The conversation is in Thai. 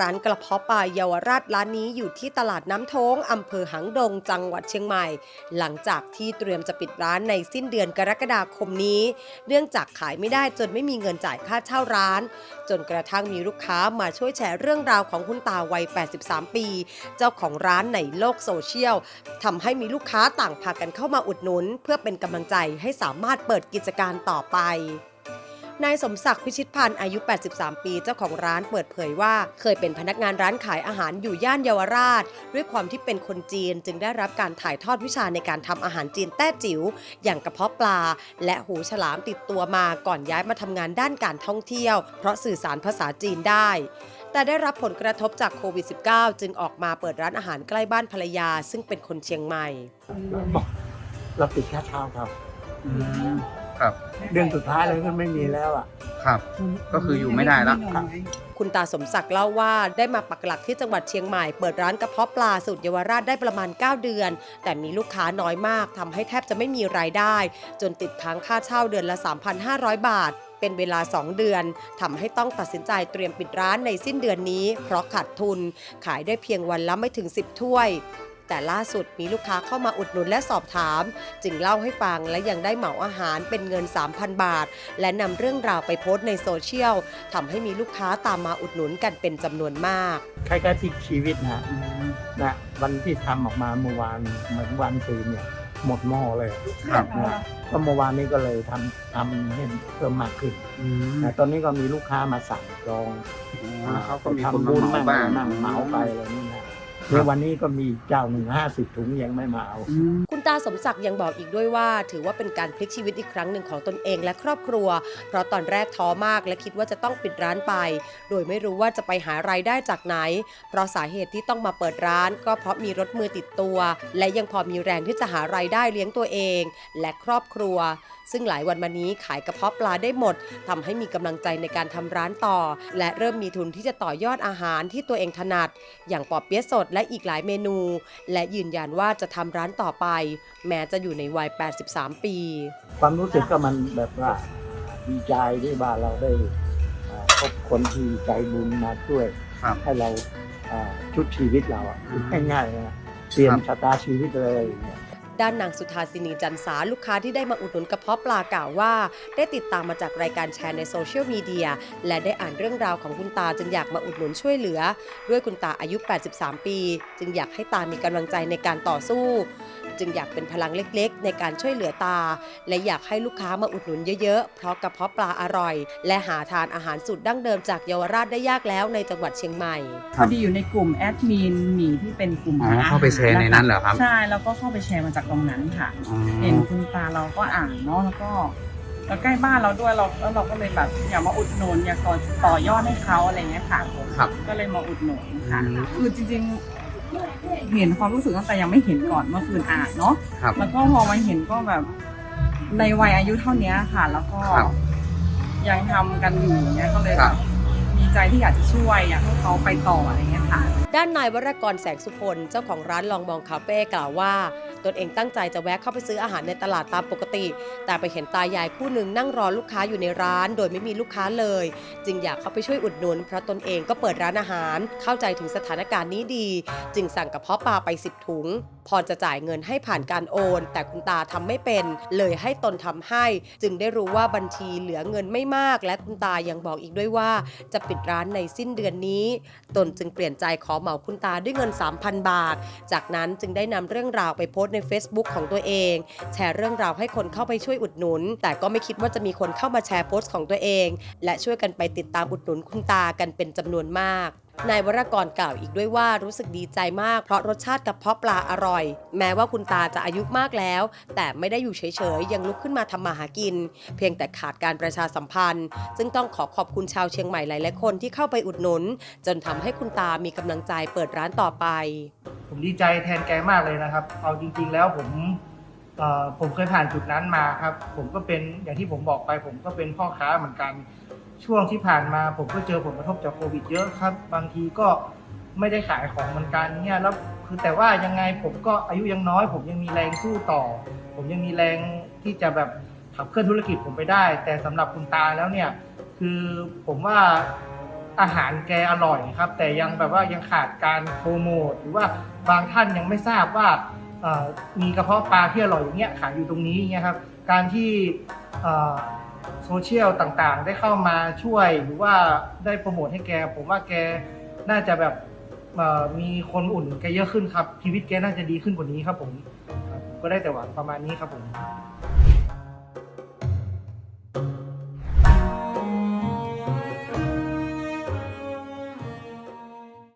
ร้านกระเพาะปลาเยาวราชร้านนี้อยู่ที่ตลาดน้ำท้งอำเภอหางดงจังหวัดเชียงใหม่ หลังจากที่เตรียมจะปิดร้านในสิ้นเดือนกรกฎาคมนี้ เนื่องจากขายไม่ได้จนไม่มีเงินจ่ายค่าเช่าร้าน จนกระทั่งมีลูกค้ามาช่วยแชร์เรื่องราวของคุณตาวัย 83 ปี เจ้าของร้านในโลกโซเชียลทำให้มีลูกค้าต่างพากันเข้ามาอุดหนุน เพื่อเป็นกำลังใจให้สามารถเปิดกิจการต่อไป นายสมศักดิ์พิชิตพันธ์อายุ 83 ปีเจ้าของร้านเปิดเผยว่า เคยเป็นพนักงานร้านขายอาหารอยู่ย่านเยาวราช ด้วยความที่เป็นคนจีนจึงได้รับการถ่ายทอดวิชาในการทำอาหารจีนแต้จิ๋วอย่างกระเพาะปลา และหูฉลามติดตัวมาก่อนย้ายมาทำงานด้านการท่องเที่ยว เพราะสื่อสารภาษาจีนได้แต่ได้รับผลกระทบจากโควิด -19 จึงออกมาเปิดร้านอาหารใกล้บ้านภรรยา ซึ่งเป็นคนเชียงใหม่บอกเราติดค่าเช่าครับอืม ครับ เดือนสุดท้ายเลยก็ไม่มีแล้วอะ ครับ ก็คืออยู่ไม่ได้แล้ว คุณตาสมศักดิ์เล่าว่าได้มาปักหลักที่จังหวัดเชียงใหม่เปิดร้านกระเพาะปลาสูตรเยาวราชได้ประมาณ 9 เดือน แต่มีลูกค้าน้อยมากทำให้แทบจะไม่มีรายได้ จนติดค้างค่าเช่าเดือนละ 3,500 บาท เป็นเวลา 2 เดือนทำให้ต้องตัดสินใจเตรียมปิดร้านในสิ้นเดือนนี้ เพราะขาดทุนขายได้เพียงวันละไม่ถึง 10 ถ้วย แต่ล่าสุดมีลูกค้าเข้ามาอุดหนุนและสอบถาม จึงเล่าให้ฟังและยังได้เหมาอาหารเป็นเงิน 3,000 บาท และนำเรื่องราวไปโพสต์ในโซเชียลทำให้มีลูกค้าตามมาอุดหนุนกันเป็นจำนวนมากใครก็ที่ชีวิตนะนะวันที่ทำออกมาเมื่อวานเหมือนวันซืนเนี่ยหมดหม้อเลยครับนะก็เมื่อวานนี้ก็เลยทำทำให้เพิ่มมากขึ้นอืม นะตอนนี้ก็มีลูกค้ามาสั่งจองแล้วเขาก็มีคนทำบุมาญเหมาบ้างบ้างนั่งเหมาไปอะไรนี่นะ เมื่อวันนี้ก็มีเจ้าหนึ่งห้าสิบถุงยังไม่มาเอาอืมคุณ ตาสมศักดิ์ยังบอกอีกด้วยว่า ถือว่าเป็นการพลิกชีวิตอีกครั้งหนึ่งของตนเองและครอบครัว เพราะตอนแรกท้อมากและคิดว่าจะต้องปิดร้านไป โดยไม่รู้ว่าจะไปหารายได้จากไหน เพราะสาเหตุที่ต้องมาเปิดร้าน ก็เพราะมีรถมือติดตัว และยังพอมีแรงที่จะหารายได้เลี้ยงตัวเอง และครอบครัว ซึ่งหลายวันมานี้ขายกระเพาะปลาได้หมดทำให้มีกำลังใจในการทำร้านต่อ และเริ่มมีทุนที่จะต่อยอดอาหารที่ตัวเองถนัด อย่างปอเปี๊ยะสดและอีกหลายเมนู และยืนยันว่าจะทำร้านต่อไปแม้จะอยู่ในวัย 83 ปี ความรู้สึกก็มันแบบว่าดีใจที่ว่าเราได้อ่าพบคนที่ใจบุญมาช่วย ครับให้เราอ่าชุดชีวิตเราอะง่ายๆนะเปลี่ยนครับชะตาชีวิตเลยเนี่ยด้านนางสุธาสินีจันสาลูกค้าที่ได้มาอุดหนุนกระเพาะปลากล่าวว่า ได้ติดตามมาจากรายการแชร์ในโซเชียลมีเดียและได้อ่านเรื่องราวของคุณตาจึงอยากมาอุดหนุนช่วยเหลือ ด้วยคุณตาอายุ 83 ปี จึงอยากให้ตามีกำลังใจในการต่อสู้ จึงอยากเป็นพลังเล็กๆ ในการช่วยเหลือตา และอยากให้ลูกค้ามาอุดหนุนเยอะๆ เพราะกระเพาะปลาอร่อย และหาทานอาหารสูตรดั้งเดิมจากเยาวราชได้ยากแล้วในจังหวัดเชียงใหม่คพรับอดีอยู่ในกลุ่มแอดมินหมีที่เป็นกลุ่มอ๋อหเข้าไปแชร์ในนั้นเหรอครับ ใช่แล้วก็เข้าไปแชร์มาจากตรงนั้นค่ะ อ๋อเห็นคุณตาเราก็อ่านเนาะแล้วก็แล้วใกล้บ้านเราด้วยเราแล้วเราก็เลยแบบอยากมาอุดหนุนอยากต่อต่อยอดให้เขาอะไรเงี้ยค่ะ ครับ ก็เลยมาอุดหนุนค่ะอืมคือจริงๆ เห็นความรู้สึกตั้งแต่ยังไม่เห็นก่อนเมื่อคืนอ่านเนาะครับ แล้วก็พอมาเห็นก็แบบในวัยอายุเท่านี้ค่ะ แล้วก็ครับยังทำกันอยู่เนี้ยก็เลยคแบรับบ ใจที่อยากจะช่วยอยากให้เขาไปต่ออะไรเงี้ยค่ะ ด้านนายวรกรแสงสุพลเจ้าของร้านลองมองคาเฟ่กล่าวว่า ตนเองตั้งใจจะแวะเข้าไปซื้ออาหารในตลาดตามปกติ แต่ไปเห็นตายายคู่หนึ่งนั่งรอลูกค้าอยู่ในร้าน โดยไม่มีลูกค้าเลย จึงอยากเข้าไปช่วยอุดหนุนเพราะตนเองก็เปิดร้านอาหาร เข้าใจถึงสถานการณ์นี้ดี จึงสั่งกระเพาะปลาไป 10 ถุง พอจะจ่ายเงินให้ผ่านการโอน แต่คุณตาทำไม่เป็น เลยให้ตนทำให้ จึงได้รู้ว่าบัญชีเหลือเงินไม่มาก และคุณตายังบอกอีกด้วยว่าจะปิดร้านในสิ้นเดือนนี้ ตนจึงเปลี่ยนใจขอเหมาคุณตาด้วยเงิน 3,000 บาท จากนั้นจึงได้นำเรื่องราวไปโพสต์ใน Facebook ของตัวเอง แชร์เรื่องราวให้คนเข้าไปช่วยอุดหนุน แต่ก็ไม่คิดว่าจะมีคนเข้ามาแชร์โพสต์ของตัวเอง และช่วยกันไปติดตามอุดหนุนคุณตากันเป็นจำนวนมาก นายวรกรกล่าวอีกด้วยว่ารู้สึกดีใจมากเพราะรสชาติกระเพาะปลาอร่อย แม้ว่าคุณตาจะอายุมากแล้ว แต่ไม่ได้อยู่เฉยๆ ยังลุกขึ้นมาทำมาหากิน เพียงแต่ขาดการประชาสัมพันธ์ ซึ่งต้องขอขอบคุณชาวเชียงใหม่หลายๆคนที่เข้าไปอุดหนุน จนทำให้คุณตามีกำลังใจเปิดร้านต่อไป ผมดีใจแทนแกมากเลยนะครับ เอาจริง ๆ แล้วผมเอ่อผมเคยผ่านจุดนั้นมาครับ ผมก็เป็นอย่างที่ผมบอกไป ผมก็เป็นพ่อค้าเหมือนกัน ช่วงที่ผ่านมาผมก็เจอผลกระทบจากโควิดเยอะครับ บางทีก็ไม่ได้ขายของเหมือนกันเนี่ยแล้วคือแต่ว่ายังไงผมก็อายุยังน้อย ผมยังมีแรงสู้ต่อ ผมยังมีแรงที่จะแบบขับเคลื่อนธุรกิจผมไปได้ แต่สำหรับคุณตาแล้วเนี่ย คือผมว่าอาหารแกอร่อยครับ แต่ยังแบบว่ายังขาดการโปรโมทหรือว่าบางท่านยังไม่ทราบว่ามีกระเพาะปลาที่อร่อยอย่างเงี้ยขายอยู่ตรงนี้เงี้ยครับ การที่ โซเชียลต่างๆ ได้เข้ามาช่วยหรือว่าได้โปรโมทให้แก ผมว่าแกน่าจะแบบมีคนอุ่นแกเยอะขึ้นครับ ชีวิตแกน่าจะดีขึ้นกว่านี้ครับผมก็ได้แต่หวังประมาณนี้ครับผม